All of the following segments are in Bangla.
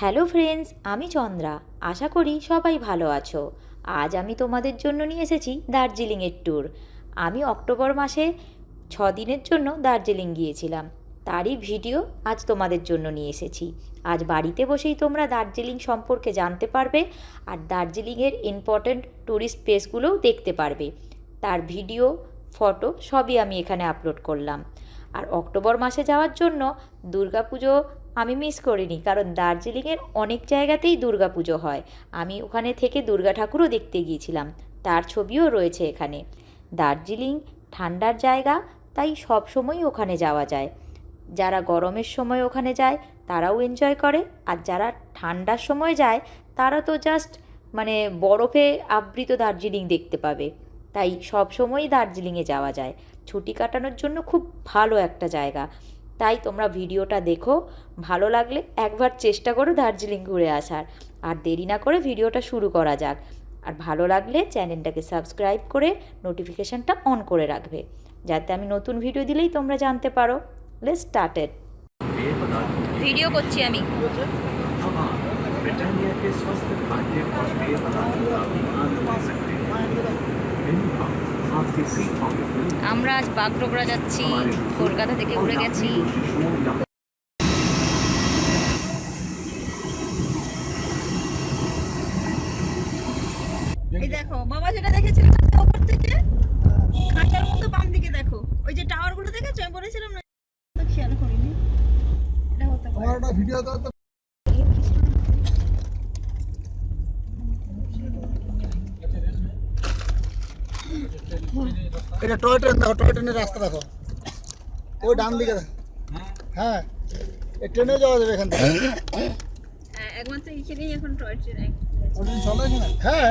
হ্যালো ফ্রেন্ডস, আমি চন্দ্রা। আশা করি সবাই ভালো আছো। আজ আমি তোমাদের জন্য নিয়ে এসেছি দার্জিলিংয়ের ট্যুর। আমি অক্টোবর মাসে ছ দিনের জন্য দার্জিলিং গিয়েছিলাম। তারই ভিডিও আজ তোমাদের জন্য নিয়ে এসেছি। আজ বাড়িতে বসেই তোমরা দার্জিলিং সম্পর্কে জানতে পারবে আর দার্জিলিংয়ের ইম্পর্ট্যান্ট ট্যুরিস্ট প্লেসগুলোও দেখতে পারবে। তার ভিডিও, ফটো সবই আমি এখানে আপলোড করলাম। আর অক্টোবর মাসে যাওয়ার জন্য দুর্গাপুজো আমি মিস করিনি, কারণ দার্জিলিংয়ের অনেক জায়গাতেই দুর্গা পুজো হয়। আমি ওখানে থেকে দুর্গা ঠাকুরও দেখতে গিয়েছিলাম। তার ছবিও রয়েছে এখানে। দার্জিলিং ঠান্ডার জায়গা, তাই সব সময়ই ওখানে যাওয়া যায়। যারা গরমের সময় ওখানে যায়, তারাও এনজয় করে। আর যারা ঠান্ডার সময় যায়, তারা তো জাস্ট মানে বরফে আবৃত দার্জিলিং দেখতে পাবে। তাই সব সময়ই দার্জিলিংয়ে যাওয়া যায়। ছুটি কাটানোর জন্য খুব ভালো একটা জায়গা। তাই তোমরা ভিডিওটা দেখো ভালো লাগলে একবার চেষ্টা করো দার্জিলিং ঘুরে আসার আর দেরি না করে ভিডিওটা শুরু করা যাক আর ভালো লাগলে চ্যানেলটাকে সাবস্ক্রাইব করে নোটিফিকেশানটা অন করে রাখবে যাতে আমি নতুন ভিডিও দিলেই তোমরা জানতে পারো লেট স্টার্টেড ভিডিও করছি আমি ब्रिटानिया के स्वस्थ खाद्य और पेय पदार्थों का আমরা আজ বাগডোগরা যাচ্ছি, কলকাতা থেকে উড়ে গেছি। এই দেখো, বাবা যেটা মতো বাম দিকে দেখো। ওই যে দেখেছ? বলেছিলাম খেয়াল এটা টয় ট্রেন দেখো টয় ট্রেনের রাস্তা দেখো। ওই ডান দিকে হ্যাঁ। এই ট্রেনে যাওয়া যাবে এখান থেকে। হ্যাঁ, একমাত্র এখানেই এখন টয় ট্রেন হ্যাঁ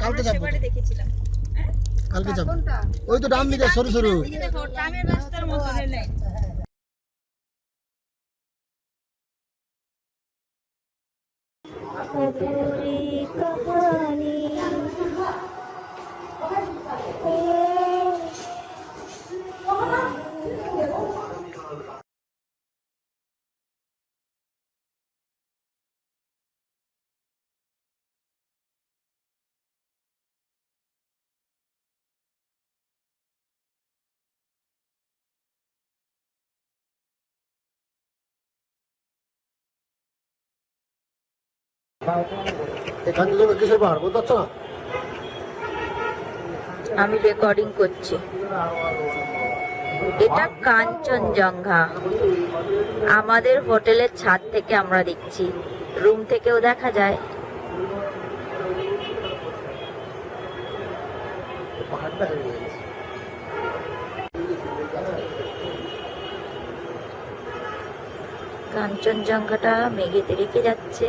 কালকে যাব। দেখেছিলাম। হ্যাঁ? কালকে যাব। ওই তো ডান দিকে সরু সরু। রাস্তার মতো রেল। এখান থেকে কিসের পাহাড় বুঝতে পারছ না? আমি রেকর্ডিং করছি। এটা কাঞ্চনজঙ্ঘা। আমাদের হোটেলের ছাদ থেকে আমরা দেখছি। রুম থেকেও দেখা যায়। কাঞ্চনজঙ্ঘাটা মেঘেতে রেখে যাচ্ছে।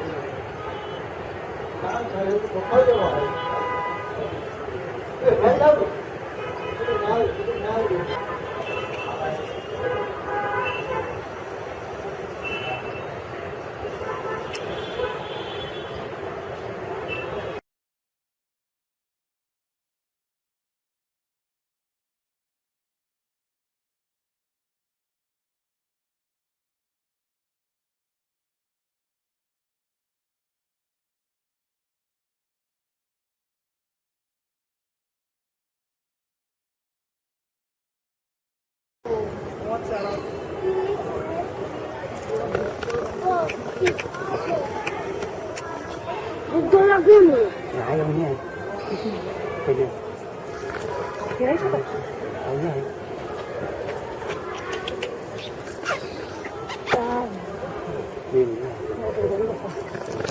よいしょ。Thank you. Niya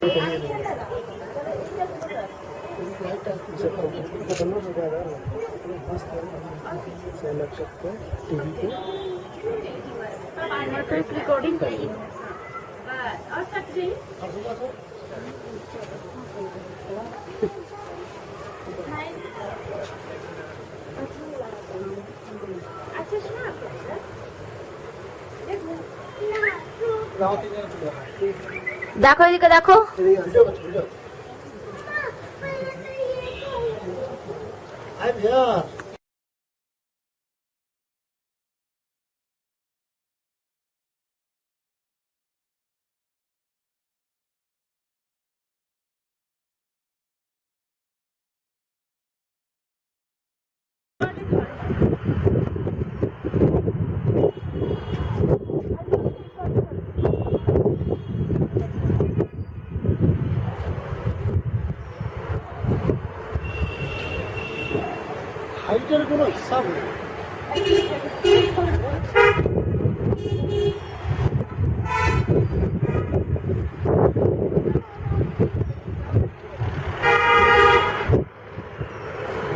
তোর ফটো তুলছি তোমরা তোলো না দেখো এদিকে দেখো। আয় ভैया হাইটের কোনো হিসাব নেই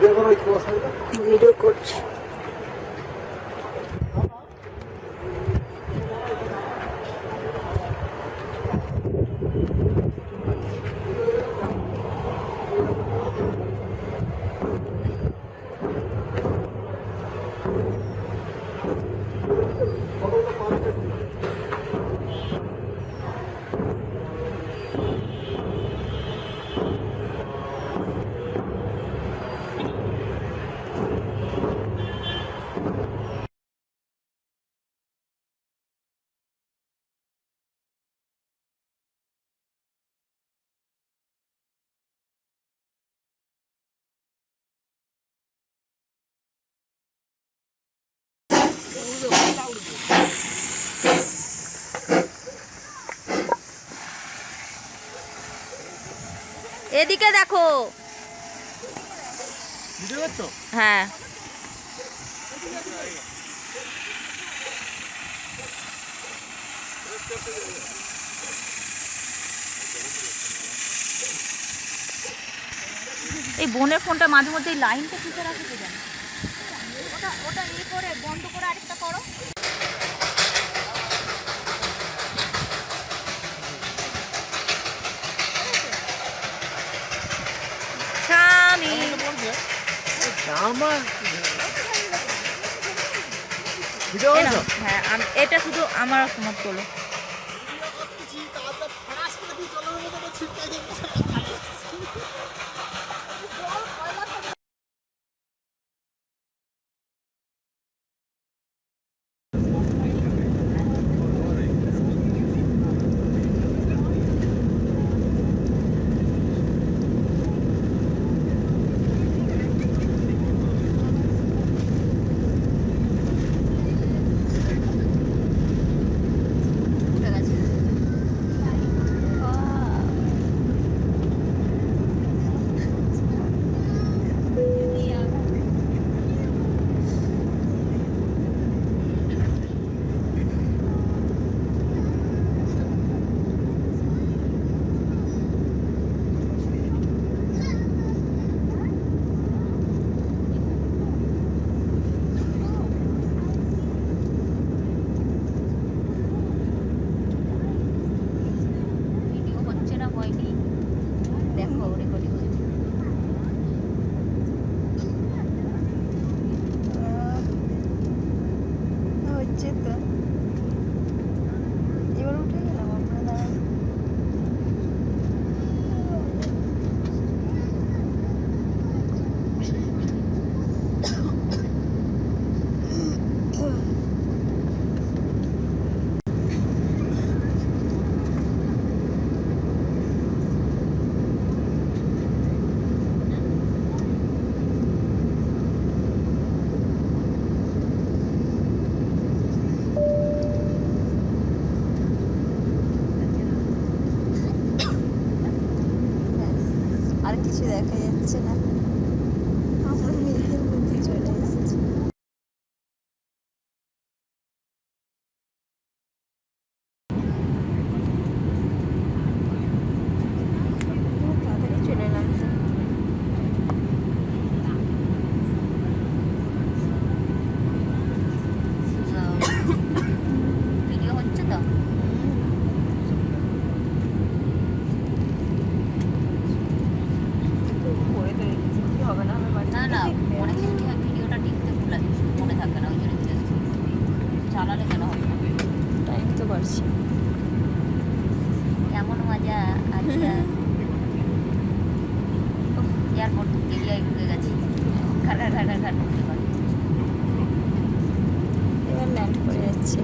দেখো ওই কুয়াশাটা ভিডিও করছি এদিকে দেখো। হ্যাঁ। এই বোনের ফোনটা মাঝে মধ্যে এই লাইনটা টিপে রাখে তো জানি। ওটা ওটা ইয়ে করে বন্ধ করে আরেকটা করো। হ্যাঁ এটা শুধু আমার সমাপ্ত তোলো আর কিছু দেখা যাচ্ছে না আমরা মেঘের মধ্যে চলে এসেছি খুব তাড়াতাড়ি চলে এলাম তো। ভিডিও হচ্ছে তো করে তো রেখেছি কি হবে না আমার না না অনেক কিছু হয় ভিডিওটা টিপতে ভুলে মনে থাকে না ওই জন্য জিজ্ঞেস করছি। চালালে কেন হবে না টাইম তো পারছি কেমন মজা আচ্ছা এরিয়ায় ঢুকে গেছি ঘাটা ঘাটা ঘাট করতে পারি এবার ল্যান্ড করে যাচ্ছে।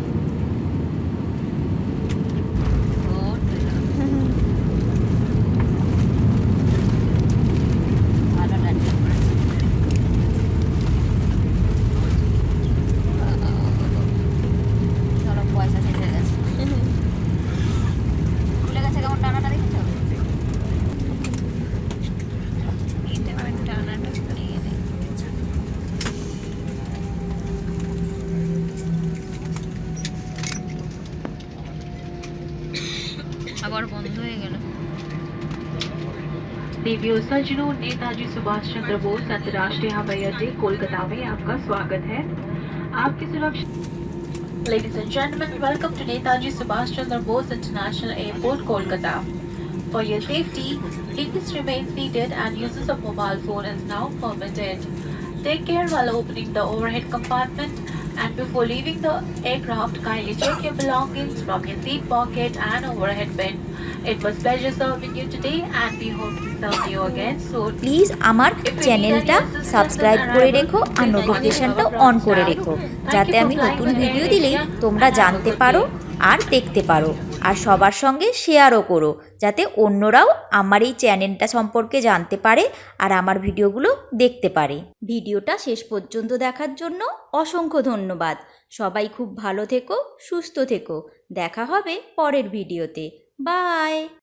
देवियों सज्जनों नेताजी सुभाष चंद्र बोस अंतर्राष्ट्रीय हवाई अड्डे कोलकाता में आपका स्वागत है आपकी सुरक्षा Ladies and gentlemen, welcome to Netaji Subhash Chandra Bose International Airport, Kolkata. For your safety, please remain seated and uses of mobile phone is now permitted. Take care while opening the overhead compartment and before leaving the aircraft, kindly check your belongings from your seat pocket and overhead bin. It was pleasure serving you today and we hope to serve you again soon. Please আমার চ্যানেলটা সাবস্ক্রাইব করে রেখো আর ta অন করে রেখো যাতে আমি নতুন ভিডিও দিলেই তোমরা জানতে পারো আর দেখতে পারো আর সবার সঙ্গে শেয়ারও করো, যাতে অন্যরাও আমার এই চ্যানেলটা সম্পর্কে জানতে পারে আর আমার ভিডিওগুলো দেখতে পারে। ভিডিওটা শেষ পর্যন্ত দেখার জন্য অসংখ্য ধন্যবাদ। সবাই খুব ভালো থেকো, সুস্থ থেকো। দেখা হবে পরের ভিডিওতে। বাই!